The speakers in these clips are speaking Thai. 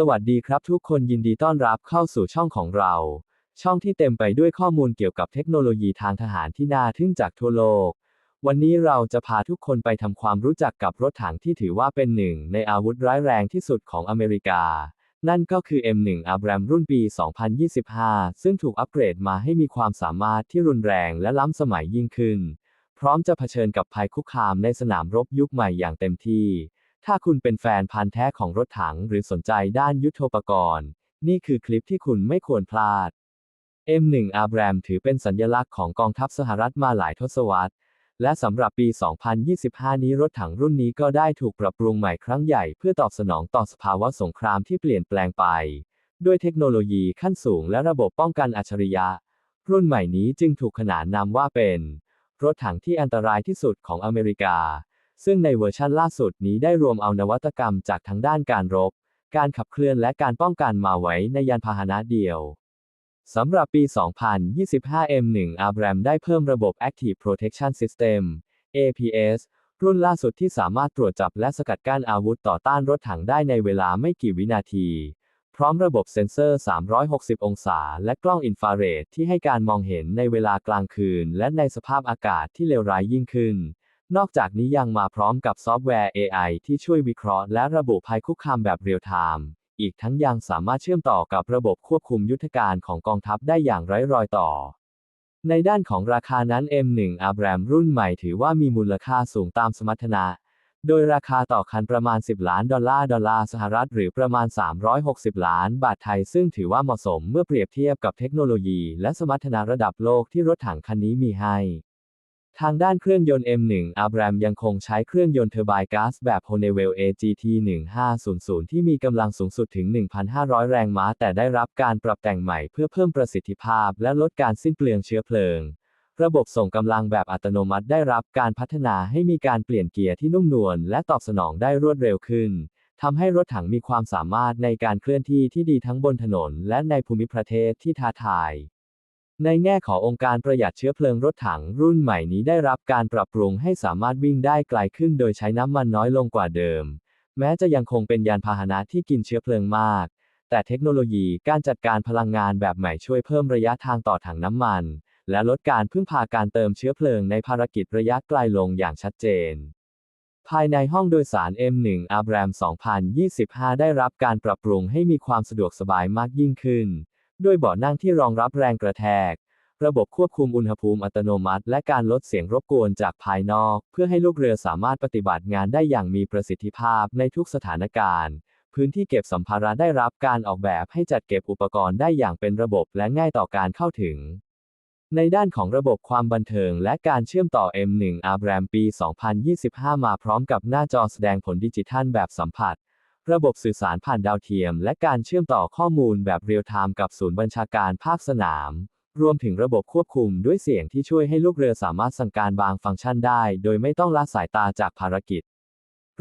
สวัสดีครับทุกคนยินดีต้อนรับเข้าสู่ช่องของเรา ช่องที่เต็มไปด้วยข้อมูลเกี่ยวกับเทคโนโลยีทางทหารที่น่าทึ่งจากทั่วโลก วันนี้เราจะพาทุกคนไปทำความรู้จักกับรถถังที่ถือว่าเป็นหนึ่งในอาวุธร้ายแรงที่สุดของอเมริกา นั่นก็คือ M1 Abram รุ่นปี 2025 ซึ่งถูกอัปเกรดมาให้มีความสามารถที่รุนแรงและล้ำสมัยยิ่งขึ้น พร้อมจะเผชิญกับภัยคุกคามในสนามรบยุคใหม่อย่างเต็มที่ ถ้าคุณเป็นแฟนพันธ์แท้ของรถถังหรือสนใจด้านยุทโธปกรณ์ นี่คือคลิปที่คุณไม่ควรพลาด M1 Abram ถือเป็นสัญลักษณ์ของกองทัพสหรัฐมาหลายทศวรรษ และสำหรับปี 2025 นี้รถถังรุ่นนี้ก็ได้ถูกปรับปรุงใหม่ครั้งใหญ่เพื่อตอบสนองต่อสภาวะสงครามที่เปลี่ยนแปลงไป ด้วยเทคโนโลยีขั้นสูงและระบบป้องกันอัจฉริยะ รุ่นใหม่นี้จึงถูกขนานนามว่าเป็น รถถังที่อันตรายที่สุดของอเมริกา ซึ่งในเวอร์ชันล่าสุดนี้ได้รวมเอานวัตกรรมจากทั้งด้านการรบ การขับเคลื่อนและการป้องกันมาไว้ในยานพาหนะเดียวสำหรับปี 2025 M1 Abram ได้เพิ่มระบบ Active Protection System APS รุ่นล่าสุดที่สามารถตรวจจับและสกัดกั้นอาวุธต่อต้านรถถังได้ในเวลาไม่กี่วินาที พร้อมระบบเซ็นเซอร์ 360 องศา และกล้องอินฟราเรดที่ให้การมองเห็นในเวลากลางคืน และในสภาพอากาศที่เลวร้ายยิ่งขึ้น นอกจากนี้ยังมาพร้อมกับซอฟต์แวร์ AI ที่ช่วยวิเคราะห์และระบุภัยคุกคามแบบเรียลไทม์ อีกทั้งยังสามารถเชื่อมต่อกับระบบควบคุมยุทธการของกองทัพได้อย่างไร้รอยต่อ ในด้านของราคานั้น M1 Abram รุ่นใหม่ถือว่ามีมูลค่าสูงตามสมรรถนะ โดยราคาต่อคันประมาณ 10 ล้านดอลลาร์ดอลลาร์สหรัฐหรือประมาณ 360 ล้านบาทไทย ซึ่งถือว่าเหมาะสมเมื่อเปรียบเทียบกับเทคโนโลยีและสมรรถนะระดับโลกที่รถถังคันนี้มีให้ ทางด้านเครื่องยนต์ M1 Abram ยังคงใช้เครื่องยนต์เทอร์ไบน์ก๊าซแบบ Honeywell AGT 1500 ที่มีกำลังสูงสุดถึง 1,500 แรงม้า แต่ได้รับการปรับแต่งใหม่เพื่อเพิ่มประสิทธิภาพและลดการสิ้นเปลืองเชื้อเพลิง ระบบส่งกำลังแบบอัตโนมัติได้รับการพัฒนาให้มีการเปลี่ยนเกียร์ที่นุ่มนวลและตอบสนองได้รวดเร็วขึ้นทำให้รถถังมีความสามารถในการเคลื่อนที่ที่ดีทั้งบนถนนและในภูมิประเทศที่ท้าทาย ในแง่ขององค์การประหยัดเชื้อเพลิงรถถังรุ่นใหม่นี้ได้รับการปรับปรุงให้สามารถวิ่งได้ไกลขึ้นโดยใช้น้ำมันน้อยลงกว่าเดิม แม้จะยังคงเป็นยานพาหนะที่กินเชื้อเพลิงมาก แต่เทคโนโลยีการจัดการพลังงานแบบใหม่ช่วยเพิ่มระยะทางต่อถังน้ำมัน และลดการพึ่งพาการเติมเชื้อเพลิงในภารกิจระยะไกลลงอย่างชัดเจน ภายในห้องโดยสาร M1 Abram 2025 ได้รับการปรับปรุงให้มีความสะดวกสบายมากยิ่งขึ้น ด้วยเบาะนั่งที่รองรับแรงกระแทก ระบบควบคุมอุณหภูมิอัตโนมัติ และการลดเสียงรบกวนจากภายนอก เพื่อให้ลูกเรือสามารถปฏิบัติงานได้อย่างมีประสิทธิภาพในทุกสถานการณ์ พื้นที่เก็บสัมภาระได้รับการออกแบบให้จัดเก็บอุปกรณ์ได้อย่างเป็นระบบและง่ายต่อการเข้าถึงในด้านของระบบความบันเทิงและการเชื่อมต่อ M1 Abram ปี 2025 มาพร้อมกับหน้าจอแสดงผลดิจิทัลแบบสัมผัส ระบบสื่อสารผ่านดาวเทียม และการเชื่อมต่อข้อมูลแบบเรียลไทม์กับศูนย์บัญชาการภาคสนาม รวมถึงระบบควบคุมด้วยเสียงที่ช่วยให้ลูกเรือสามารถสั่งการบางฟังก์ชันได้ โดยไม่ต้องละสายตาจากภารกิจ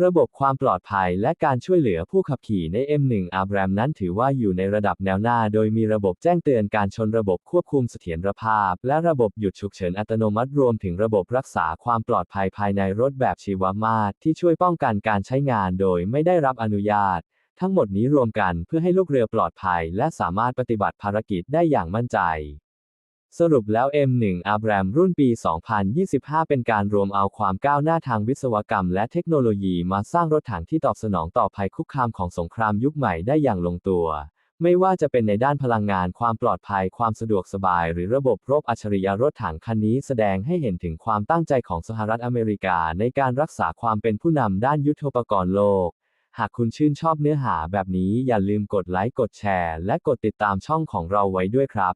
ระบบความปลอดภัยและการช่วยเหลือผู้ขับขี่ใน M1 Abram นั้นถือว่าอยู่ในระดับแนวหน้า โดยมีระบบแจ้งเตือนการชนระบบควบคุมเสถียรภาพ และระบบหยุดฉุกเฉินอัตโนมัติรวมถึงระบบรักษาความปลอดภัยภายในรถแบบชีวมาตรที่ช่วยป้องกันการใช้งานโดยไม่ได้รับอนุญาต ทั้งหมดนี้รวมกันเพื่อให้ลูกเรือปลอดภัย และสามารถปฏิบัติภารกิจได้อย่างมั่นใจ สรุปแล้ว M1 Abram รุ่นปี 2025 เป็นการรวมเอาความก้าวหน้าทางวิศวกรรมและเทคโนโลยีมาสร้างรถถังที่ตอบสนองต่อภัยคุกคามของสงครามยุคใหม่ได้อย่างลงตัว ไม่ว่าจะเป็นในด้านพลังงานความปลอดภัย ความสะดวกสบาย หรือระบบรบอัจฉริยะรถถังคันนี้แสดงให้เห็นถึงความตั้งใจของสหรัฐอเมริกา ในการรักษาความเป็นผู้นำด้านยุทธปกรณ์โลก หากคุณชื่นชอบเนื้อหาแบบนี้อย่าลืมกดไลค์กดแชร์ และกดติดตามช่องของเราไว้ด้วยครับ